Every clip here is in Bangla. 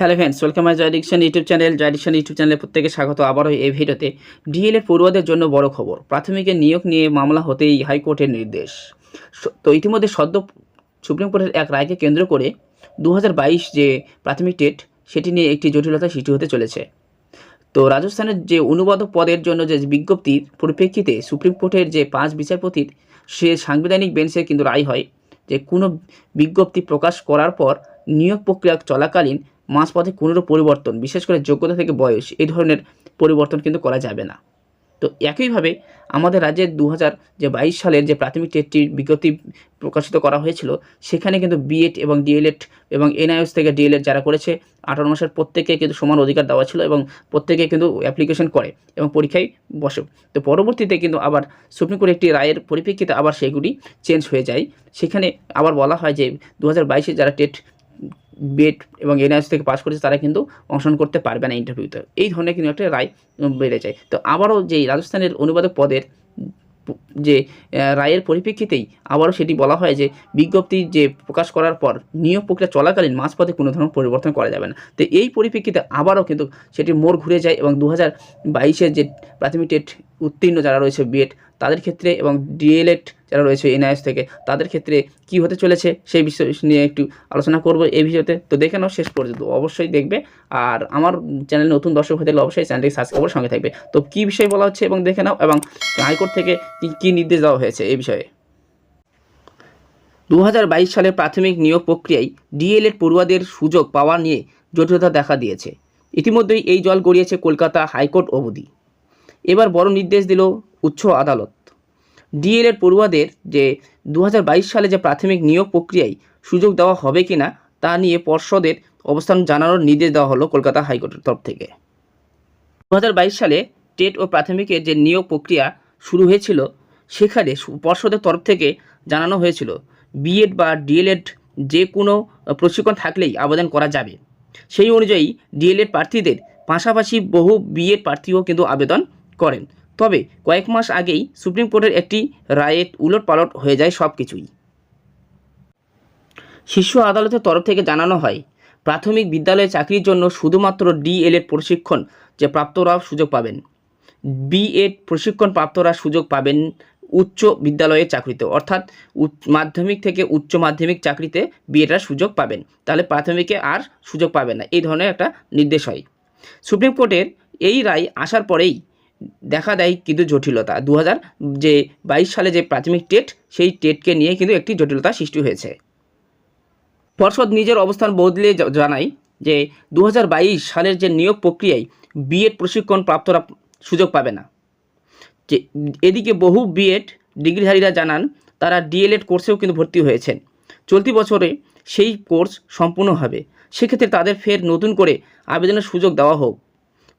Hello friends, welcome my Joy diction YouTube channel. Joy diction YouTube চ্যানেলে প্রত্যেকে স্বাগত আবারও এই ভিডিওতে। ডিএলএড পড়ুয়াদের জন্য বড় খবর, প্রাথমিকের নিয়োগ নিয়ে মামলা হতেই হাইকোর্টের নির্দেশ। তো ইতিমধ্যে সদ্য সুপ্রিম কোর্টের এক রায়কে কেন্দ্র করে দু হাজার বাইশ যে প্রাথমিক টেট সেটি নিয়ে একটি জটিলতা সৃষ্টি হতে চলেছে। তো রাজস্থানের যে অনুবাদক পদের জন্য যে বিজ্ঞপ্তির পরিপ্রেক্ষিতে সুপ্রিম কোর্টের যে পাঁচ বিচারপতির সে সাংবিধানিক বেঞ্চে কিন্তু রায় হয় যে কোনো বিজ্ঞপ্তি প্রকাশ করার পর নিয়োগ প্রক্রিয়া চলাকালীন মাঝপথে কোনোরূপ পরিবর্তন, বিশেষ করে যোগ্যতা থেকে বয়স, এই ধরনের পরিবর্তন কিন্তু করা যাবে না। তো একইভাবে আমাদের রাজ্যের দু যে বাইশ সালের যে প্রাথমিক টেটটির বিজ্ঞপ্তি প্রকাশিত করা হয়েছিল, সেখানে কিন্তু বিএড এবং ডিএলএড এবং এনআইএস থেকে ডিএলএড যারা করেছে, আঠারো মাসের প্রত্যেকে কিন্তু সমান অধিকার দেওয়া ছিল এবং প্রত্যেকে কিন্তু অ্যাপ্লিকেশন করে এবং পরীক্ষায় বসে। তো পরবর্তীতে কিন্তু আবার সুপ্রিম কোর্ট একটি রায়ের পরিপ্রেক্ষিতে আবার সেগুলি চেঞ্জ হয়ে যায়। সেখানে আবার বলা হয় যে দু যারা টেট বেড এবং এনআইএস থেকে পাস করেছে, তারা কিন্তু অংশগ্রহণ করতে পারবে না ইন্টারভিউতে এই ধরনের কিন্তু একটা রায় বেড়ে যায়। তো আবারও যে রাজস্থানের অনুবাদক পদের যে রায়ের পরিপ্রেক্ষিতেই আবারও সেটি বলা হয় যে, বিজ্ঞপ্তি যে প্রকাশ করার পর নিয়োগ প্রক্রিয়া চলাকালীন মাঝপথে কোনো ধরনের পরিবর্তন করা যাবে না। তো এই পরিপ্রেক্ষিতে আবারও কিন্তু সেটি মোড় ঘুরে যায় এবং দু হাজার যে প্রাথমিক টেট উত্তীর্ণ যারা রয়েছে বিএড তাদের ক্ষেত্রে এবং ডিএলএড যারা রয়েছে এনআইএস থেকে, তাদের ক্ষেত্রে কি হতে চলেছে সেই বিষয় নিয়ে একটু আলোচনা করব এই ভিডিওতে। তো দেখে নাও শেষ পর্যন্ত, অবশ্যই দেখবে। আর আমার চ্যানেল নতুন দর্শক হয়ে থাকলে অবশ্যই চ্যানেলটি সাবস্ক্রাইব করে সঙ্গে থাকবে। তো কী বিষয় বলা হচ্ছে এবং দেখে নাও, এবং হাইকোর্ট থেকে কী কী নির্দেশ দেওয়া হয়েছে এই বিষয়ে? দু হাজার বাইশ সালের প্রাথমিক নিয়োগ প্রক্রিয়ায় ডিএলএড পড়ুয়াদের সুযোগ পাওয়া নিয়ে জটিলতা দেখা দিয়েছে। ইতিমধ্যেই এই জল গড়িয়েছে কলকাতা হাইকোর্ট অবধি। এবার বড় নির্দেশ দিল উচ্চ আদালত। ডিএলএড পড়ুয়াদের যে দু হাজার বাইশ সালে যে প্রাথমিক নিয়োগ প্রক্রিয়ায় সুযোগ দেওয়া হবে কি না তা নিয়ে পর্ষদের অবস্থান জানানোর নির্দেশ দেওয়া হলো কলকাতা হাইকোর্টের তরফ থেকে। দু হাজার বাইশ সালে টেট ও প্রাথমিকের যে নিয়োগ প্রক্রিয়া শুরু হয়েছিল, সেখানে পর্ষদের তরফ থেকে জানানো হয়েছিল বিএড বা ডিএলএড যে কোনো প্রশিক্ষণ থাকলেই আবেদন করা যাবে। সেই অনুযায়ী ডিএলএড প্রার্থীদের পাশাপাশি বহু বিএড প্রার্থীও কিন্তু আবেদন করেন। তবে কয়েক মাস আগেই সুপ্রিম কোর্টের একটি রায়ে উলট পালট হয়ে যায় সব কিছুই শীর্ষ আদালতের তরফ থেকে জানানো হয়, প্রাথমিক বিদ্যালয়ে চাকরির জন্য শুধুমাত্র ডিএলএড প্রশিক্ষণ যে প্রাপ্তরা সুযোগ পাবেন। বিএড প্রশিক্ষণ প্রাপ্তরা সুযোগ পাবেন উচ্চ বিদ্যালয়ে চাকরিতে, অর্থাৎ মাধ্যমিক থেকে উচ্চ মাধ্যমিক চাকরিতে বিএডার সুযোগ পাবেন। তাহলে প্রাথমিকে আর সুযোগ পাবেন না, এই ধরনের একটা নির্দেশ হয়। সুপ্রিম কোর্টের এই রায় আসার পরেই দেখা দেয় কিন্তু জটিলতা। দু হাজার যে বাইশ সালে যে প্রাথমিক টেট, সেই টেটকে নিয়ে কিন্তু একটি জটিলতা সৃষ্টি হয়েছে। পর্ষদ নিজের অবস্থান বদলে জানায় যে দু হাজার বাইশ সালের যে নিয়োগ প্রক্রিয়ায় বিএড প্রশিক্ষণ প্রাপ্তরা সুযোগ পাবে না। যে, এদিকে বহু বিএড ডিগ্রিধারীরা জানান, তারা ডিএলএড কোর্সেও কিন্তু ভর্তি হয়েছেন। চলতি বছরে সেই কোর্স সম্পূর্ণ হবে। সেক্ষেত্রে তাদের ফের নতুন করে আবেদনের সুযোগ দেওয়া হোক।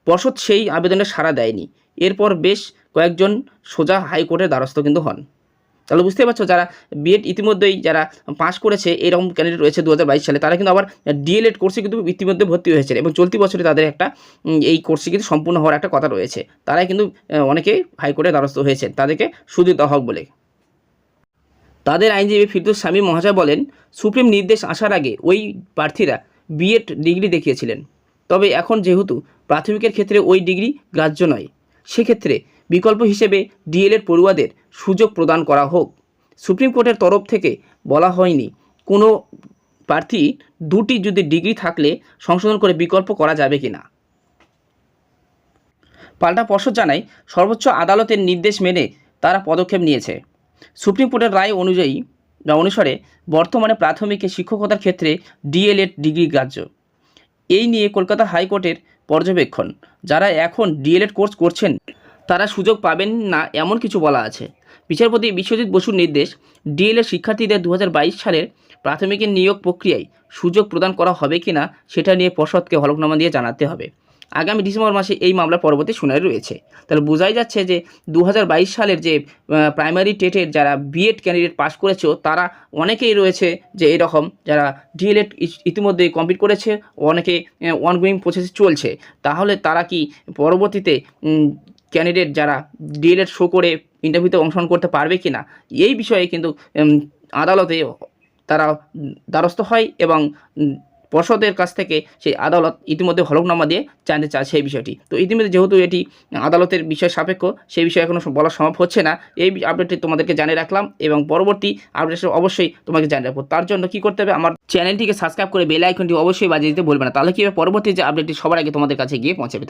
পর্ষদ সেই আবেদনে সাড়া দেয়নি। এরপর বেশ কয়েকজন সোজা হাইকোর্টের দ্বারস্থ কিন্তু হন। তাহলে বুঝতে পারছ, যারা বিএড ইতিমধ্যেই যারা পাস করেছে, এরকম ক্যান্ডিডেট রয়েছে দু হাজার বাইশ সালে, তারা কিন্তু আবার ডিএলএড কোর্সে কিন্তু ইতিমধ্যে ভর্তি হয়েছে এবং চলতি বছরে তাদের একটা এই কোর্সে কিন্তু সম্পূর্ণ হওয়ার একটা কথা রয়েছে। তারাই কিন্তু অনেকেই হাইকোর্টের দ্বারস্থ হয়েছেন, তাদেরকে দেওয়া হোক বলে। তাদের আইনজীবী ফিরদুস স্বামী মহাশয় বলেন, সুপ্রিম নির্দেশ আসার আগে ওই প্রার্থীরা বিএড ডিগ্রি দেখিয়েছিলেন। তবে এখন যেহেতু প্রাথমিকের ক্ষেত্রে ওই ডিগ্রি গ্রাহ্য নয়। সেক্ষেত্রে বিকল্প হিসেবে ডিএলএড পড়ুয়াদের সুযোগ প্রদান করা হোক। সুপ্রিম কোর্টের তরফ থেকে বলা হয়নি, কোনো প্রার্থী দুটি যদি ডিগ্রি থাকলে সংশোধন করে বিকল্প করা যাবে কি না। পাল্টা পর্ষদ জানায়, সর্বোচ্চ আদালতের নির্দেশ মেনে তারা পদক্ষেপ নিয়েছে। সুপ্রিম কোর্টের রায় অনুযায়ী, বা অনুসারে বর্তমানে প্রাথমিকে শিক্ষকতার ক্ষেত্রে ডিএলএড ডিগ্রি গ্রাহ্য। এই নিয়ে কলকাতা হাইকোর্টের পর্যবেক্ষণ। যারা এখন ডিএলএড কোর্স করছেন, তারা সুযোগ পাবেন না এমন কিছু বলা আছে। বিচারপতি বিশ্বজিৎ বসুর নির্দেশ, ডিএলএড শিক্ষার্থীদের দু হাজার বাইশ সালের প্রাথমিকের নিয়োগ প্রক্রিয়ায় সুযোগ প্রদান করা হবে কি না সেটা নিয়ে পর্ষদকে হলফনামা দিয়ে জানাতে হবে। আগামী ডিসেম্বর মাসে এই মামলার পরবর্তী শুনানি রয়েছে। তাহলে বোঝাই যাচ্ছে যে দু হাজার বাইশ সালের যে প্রাইমারি টেটের যারা বিএড ক্যান্ডিডেট পাস করেছে, তারা অনেকেই রয়েছে যে এরকম যারা ডিএলএড ইতিমধ্যে কমপ্লিট করেছে, অনেকে অনগোয়িং প্রসেস চলছে। তাহলে তারা কি পরবর্তীতে ক্যান্ডিডেট যারা ডিএলএড শো করে ইন্টারভিউতে অংশগ্রহণ করতে পারবে কি না? এই বিষয়ে কিন্তু আদালতে তারা দ্বারস্থ হয় এবং পর্ষদের কাছ থেকে সেই আদালত ইতিমধ্যে হলফনামা দিয়ে জানতে চায় সেই বিষয়টি। তো ইতিমধ্যে যেহেতু এটি আদালতের বিষয় সাপেক্ষ, সেই বিষয়ে এখনও বলা সম্ভব হচ্ছে না। এই আপডেটটি তোমাদেরকে জানিয়ে রাখলাম এবং পরবর্তী আপডেট অবশ্যই তোমাকে জানিয়ে রাখব। তার জন্য কি করতে হবে? আমার চ্যানেলটিকে সাবস্ক্রাইব করে বেল আইকনটি অবশ্যই বাজিয়ে দিতে ভুলবে না। তাহলে কি পরবর্তী যে আপডেটটি সবার আগে তোমাদের কাছে গিয়ে পৌঁছাবে।